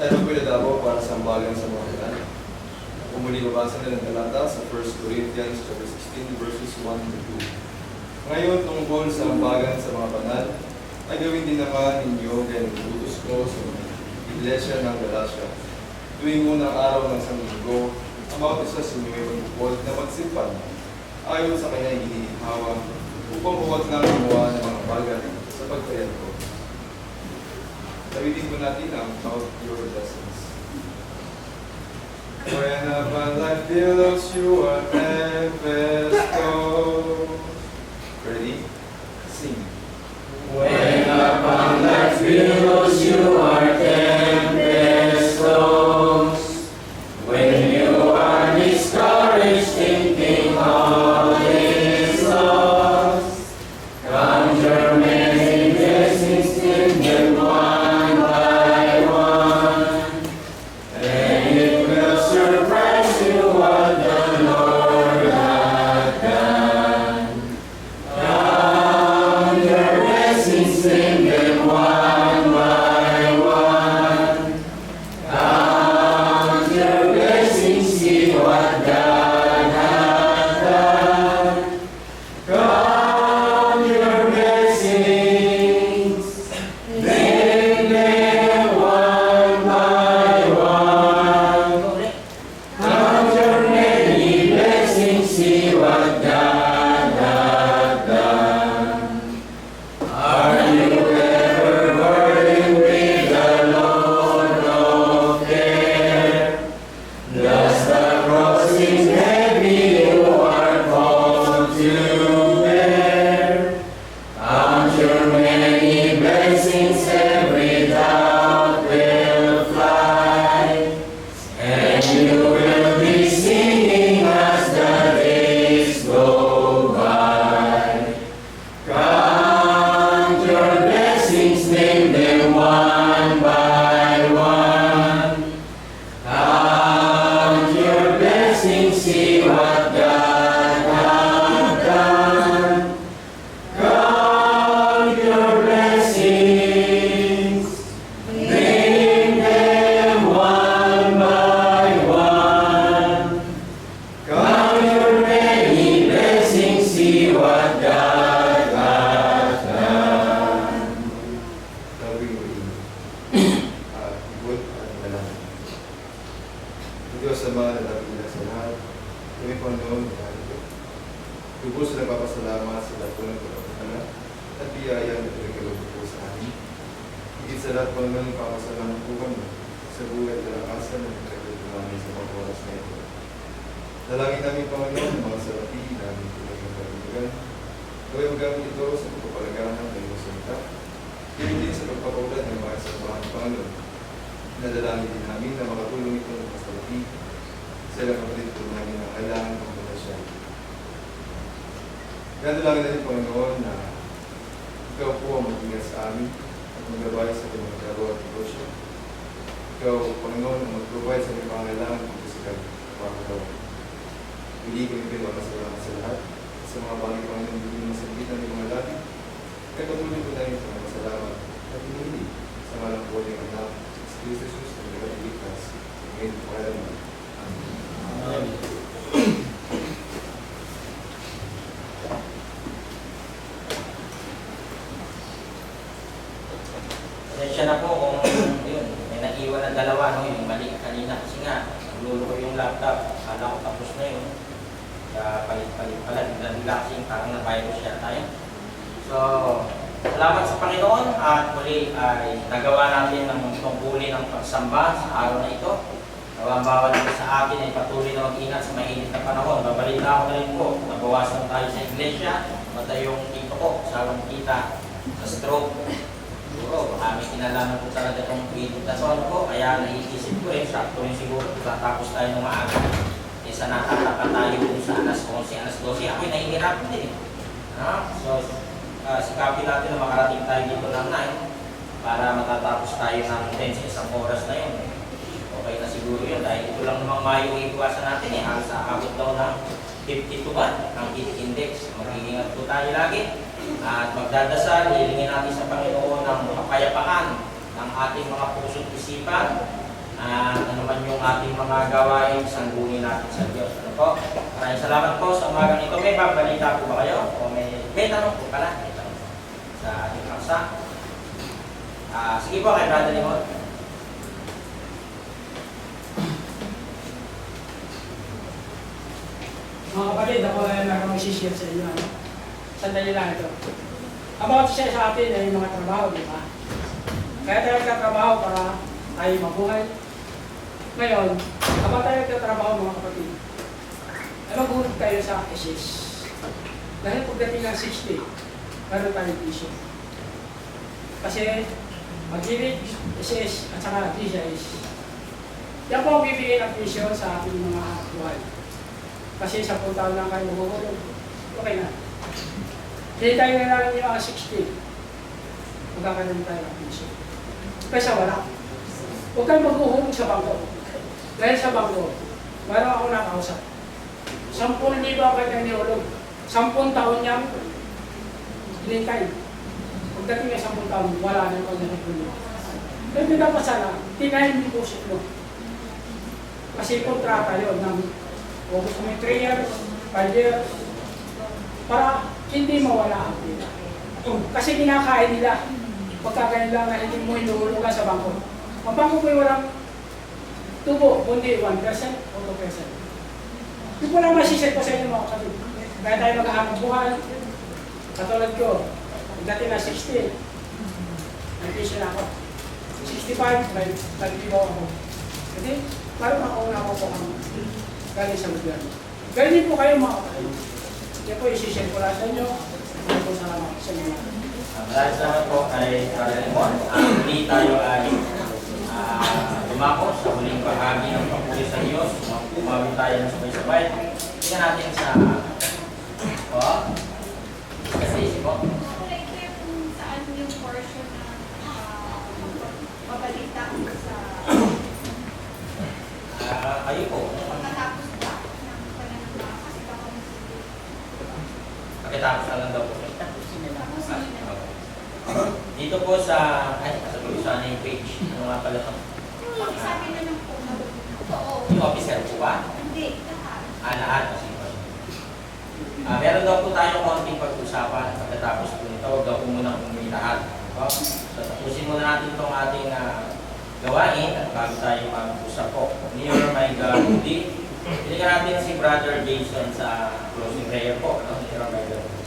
Tayo po nadabo para sa ambagan sa mga kanan. Kung muli babasa na ng talata sa 1 Corinthians chapter 16 verses 1 to 2. Ngayon tungkol sa ambagan sa mga banal, ay gawin din naman ninyo kaya nagtutos ko sa iglesia ng Galatia. Tuwing unang araw ng San Linggo, ang bawat isa sa inyo ay magbukod na magsimpan ayon sa kanyang inihawa upang huwag lang gumawa ng mga bagay sa pagkayan ko. Tawitin po natin ang Count Your Blessings. When upon life billows you are tempest Diyos Ama na napila sa lahat, kami Panginoon, narito. Lubos na papasalamat sa lahat po ng pagkakala at biyaya na pinagkalog po sa amin. Higit sa lahat Panginoon, papasalamat po kami sa buhay at kalakasan na pinagkalog namin sa mga oras na ito. Dalangin namin Panginoon ang mga salapi namin pinagkakaligan. Gawin gamit ito sa pagpapalagahan ng iyong salita. Gawin din sa pagpapaulad ng mga kasabahan Panginoon. Nadalangin din namin na makatulong ito ng mga salapi sa ilang kapatid namin na kailangan ng kompetensya. Nadalangin namin Panginoon na ikaw po ang mag-ingat sa amin at maggabay sa kanyang gagawa at negosyo. Ikaw, Panginoon, ang mag-provide sa aming pangailangan kung sa pagkakagawa. Hindi ko yung pinapasalamat sa lahat sa mga bagay Panginoon hindi mo sa ng mga labi. Kaya patuloy ko namin sa mga salamat at hindi sa malang po ng anak sa Kristo Jesus na nagkakaligtas. Ngayon po kaya naman. Amen. Pasensya na po kung yun, may naiwan na dalawa, no, yung mali kanina. Kasi nga, nagluluko yung laptop. Akala ko tapos na yun. Kaya palit-palit pala, bigla-bigla kasi parang na-virus siya tayo. So, salamat sa Panginoon at muli ay nagawa natin ng tungkulin ng pagsamba sa araw na ito. Nawa ang bawat isa sa atin ay patuloy na mag-ingat sa mainit na panahon. Babalik na ako na rin po, nabawasan tayo sa iglesia. Matay yung tito ko, salong kita sa stroke. Siguro, may kinalaman po talaga itong pinitason ko, kaya naiisip ko eh, sakto rin siguro tatapos tayo ng maaga. Isa nakataka tayo kung sa alas 11, alas 12, ako'y nahihirapan din eh. Ha? So, uh, sikapin natin na makarating tayo dito ng 9 para matatapos tayo ng 10 sa isang oras na yun. Okay na siguro yun dahil ito lang namang mayo iiwasan natin eh. Halos aabot daw ng 52 ba ang heat index. Mag-iingat po tayo lagi. At magdadasal, hilingin natin sa Panginoon ng kapayapaan ng ating mga puso't isipan At ano man yung ating mga gawain, sangguni natin sa Diyos. Ano po? Maraming salamat po sa umagang ito. May babalita po ba kayo? O may, may tanong po pala? May tanong sa ating paksa. Ah, sige po kay Brother Limon. Mga kapatid, ako ay meron mag-share sa inyo. Ano? Sandali lang ito. About siya sa atin ay mga trabaho, di ba? Kaya tayo nagtatrabaho para tayo mabuhay. Ngayon, habang tayo nagtatrabaho mga kapatid, ay maghulog tayo sa SS. Dahil pagdating ng 60, meron tayong vision. Kasi mag-ibig, at saka DCS. Yan po ang bibigay ng vision sa ating mga buhay. Kasi sa taon lang kayo maguhulog. Okay na. Hindi tayo na lang yung mga 60. Magkakaroon tayo ng piso. Kaysa wala. Huwag kayong maghuhulog sa bangko. Dahil sa bangko, meron ako nakausap. Sampung libo ang kanyang nihulog. Sampung taon niyang hinintay. Pagdating ng sampung taon, wala na yung kanyang nihulog. Kaya dapat sana, tinayin yung pusit mo. Kasi kontrata yun ng o gusto mo 3 years, 5 years, para hindi mawala ang pila. Kasi kinakain nila. Pagka lang na hindi mo hinuhulugan sa bangko. Ang bangko mo walang tubo, kundi 1% o 2%. Hindi ko lang masisit ko sa inyo mga kapatid. Kaya tayo maghahanap buhay. Katulad ko, dati na 60, nag-vision ako. 65, may nag-ibaw ako. Kasi, parang makauna ko po ang galing sa gobyerno. Ganyan po kayo mga kapatid. Yan po, isishare ko lang sa inyo. Maraming po salamat sa inyo. Ah, Maraming salamat po kay Brother Limon. Ah, Muli tayo ay ah, lumako sa huling bahagi ng papuri sa Diyos. Umawin tayo ng sabay-sabay. Tingnan natin sa... Oh, kasi po. Kulay ko yung saan yung portion na ah, mabalita sa Ah, kayo po. pagkatapos ba ng pananamba kasi baka Pagkatapos na lang daw po. tapos Ah, nila. okay. Dito po sa... Ay, sa sana yung page. Ano nga pala ito? Yung sabi na ng puno. Oo. Yung officer po ba? Hindi, lahat. Ah, lahat. Kasi po. Ah, meron daw po tayong konting pag-usapan pagkatapos po nito. Huwag daw po muna kung lahat. O, so, tapusin muna natin itong ating ah, gawain at bago tayo mag-usap po. Near my God, hindi. Binigyan natin si Brother Jason sa closing prayer po. No? Near my God.